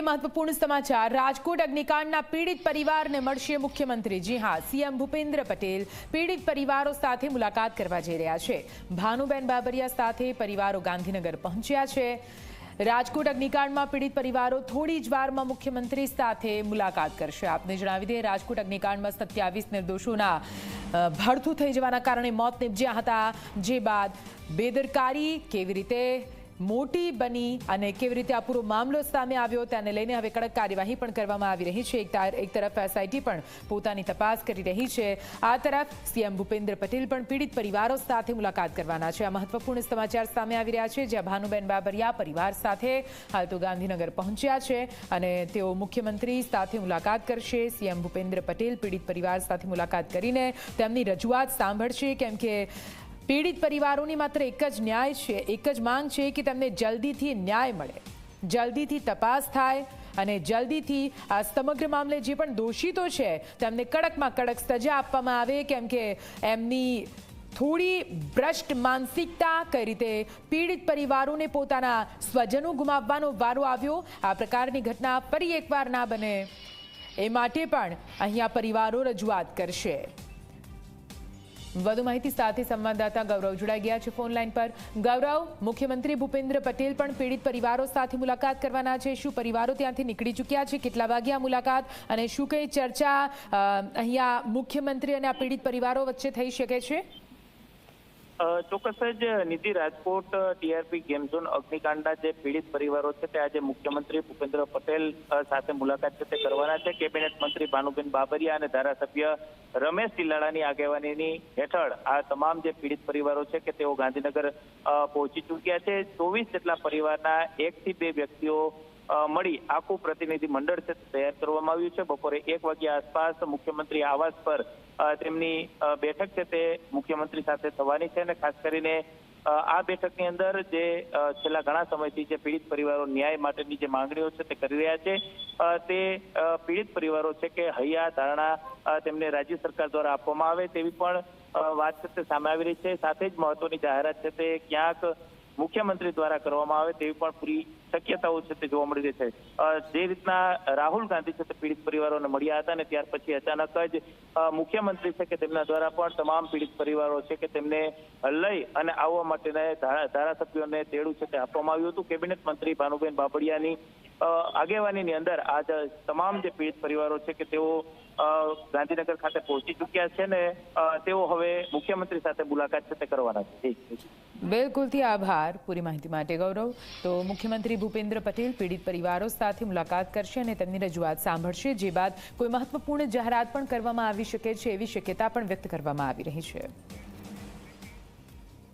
મહત્વપૂર્ણ સમાચાર. રાજકોટ અગ્નિકાંડના પીડિત પરિવારને મળશે મુખ્યમંત્રી. જી હા, સીએમ ભૂપેન્દ્ર પટેલ પીડિત પરિવારો સાથે મુલાકાત કરવા જઈ રહ્યા છે. ભાનુબેન બાબરિયા સાથે પરિવારો ગાંધીનગર પહોંચ્યા છે. રાજકોટ અગ્નિકાંડમાં પીડિત પરિવારો થોડી જ વારમાં મુખ્યમંત્રી સાથે મુલાકાત કરશે. આપને જણાવી દઈએ, રાજકોટ અગ્નિકાંડમાં સત્યાવીસ નિર્દોષોના ભડથું થઈ જવાના કારણે મોત નિપજ્યા હતા. જે બાદ બેદરકારી કેવી રીતે મોટી બની અને કેવી રીતે આ પૂરો મામલો સામે આવ્યો તેને લઈને હવે કડક કાર્યવાહી પણ કરવામાં આવી રહી છે. એક તરફ એસઆઈટી પણ પોતાની તપાસ કરી રહી છે. આ તરફ સીએમ ભૂપેન્દ્ર પટેલ પણ પીડિત પરિવારો સાથે મુલાકાત કરવાના છે. આ મહત્વપૂર્ણ સમાચાર સામે આવી રહ્યા છે, જ્યાં ભાનુબેન બાબરિયા પરિવાર સાથે હાલ તો ગાંધીનગર પહોંચ્યા છે અને તેઓ મુખ્યમંત્રી સાથે મુલાકાત કરશે. સીએમ ભૂપેન્દ્ર પટેલ પીડિત પરિવાર સાથે મુલાકાત કરીને તેમની રજૂઆત સાંભળશે, કેમ કે પીડિત પરિવારોની માત્ર એક જ ન્યાય છે, એક જ માંગ છે કે તેમને જલ્દીથી ન્યાય મળે. જલ્દીથી તપાસ થાય અને જલ્દીથી આ સમગ્ર મામલે જે પણ દોષિતો છે, તેમને કડકમાં કડક સજા આપવામાં આવે, કેમ કે એમની થોડી ભ્રષ્ટ માનસિકતા કઈ રીતે પીડિત પરિવારોને પોતાના સ્વજનો ગુમાવવાનો વારો આવ્યો, આ પ્રકારની ઘટના ફરી એકવાર ના બને. એ માટે પણ અહીંયા પરિવારો રજૂઆત કરશે. વધુ માહિતી સાથે સંવાદદાતા ગૌરવ જોડાઈ ગયા છે ફોન લાઈન પર. ગૌરવ, મુખ્યમંત્રી ભૂપેન્દ્ર પટેલ પણ પીડિત પરિવારો સાથે મુલાકાત કરવાના છે. શું પરિવારો ત્યાંથી નીકળી ચૂક્યા છે? કેટલા વાગ્યા મુલાકાત? અને શું કઈ ચર્ચા અહીંયા મુખ્યમંત્રી અને આ પીડિત પરિવારો વચ્ચે થઈ શકે છે? ચોક્કસ જ Nidhi Rajkot TRP, game zone અગ્નિકાંડના જે પીડિત પરિવારો છે તે આજે મુખ્યમંત્રી ભૂપેન્દ્ર પટેલ સાથે મુલાકાત છે તે કરવાના છે. કેબિનેટ મંત્રી ભાનુબેન બાબરિયા અને ધારાસભ્ય રમેશ ચિલ્લાડાની આગેવાનીની હેઠળ આ તમામ જે પીડિત પરિવારો છે કે તેઓ ગાંધીનગર પહોંચી ચૂક્યા છે. ચોવીસ જેટલા પરિવારના એકથી બે વ્યક્તિઓ મળી આખું પ્રતિનિધિ મંડળ છે તૈયાર કરવામાં આવ્યું છે. બપોરે એક વાગ્યા આસપાસ મુખ્યમંત્રી આવાસ પર તેમની બેઠક છે તે મુખ્યમંત્રી સાથે થવાની છે અને ખાસ કરીને આ બેઠકની અંદર જે છેલ્લા ઘણા સમયથી જે પીડિત પરિવારો ન્યાય માટેની જે માંગણીઓ છે તે કરી રહ્યા છે તે પીડિત પરિવારો છે કે હૈયા, ધારણા તેમને રાજ્ય સરકાર દ્વારા આપવામાં આવે તેવી પણ વાત છે તે સામે આવી રહી છે. સાથે જ મહત્વની જાહેરાત છે તે ક્યાંક મુખ્યમંત્રી દ્વારા કરવામાં આવે તેવી પણ પૂરી શક્યતાઓ છે તે જોવા મળી રહી છે. જે રીતના રાહુલ ગાંધી છે તે પીડિત પરિવારોને મળ્યા હતા અને ત્યાર પછી અચાનક જ મુખ્યમંત્રી છે કે તેમના દ્વારા પણ તમામ પીડિત પરિવારો છે કે તેમને લઈ અને આવવા માટેના ધારાસભ્યોને તેડું છે તે આપવામાં આવ્યું હતું. કેબિનેટ મંત્રી ભાનુબેન બાબડિયાની આગેવાનીની અંદર આજ તમામ જે પીડિત પરિવારો છે કે તેઓ ગાંધીનગર ખાતે પહોંચી ચૂક્યા છે ને તેઓ હવે મુખ્યમંત્રી સાથે મુલાકાત છે તે કરવાના છે. બિલકુલથી આભાર પૂરી માહિતી માટે, ગૌરવ. તો મુખ્યમંત્રી ભૂપેન્દ્ર પટેલ પીડિત પરિવારો સાથે મુલાકાત કરશે અને તેમની રજૂઆત સાંભળશે, જે બાદ કોઈ મહત્વપૂર્ણ જાહેરાત પણ કરવામાં આવી શકે છે, એવી શક્યતા પણ વ્યક્ત કરવામાં આવી રહી છે.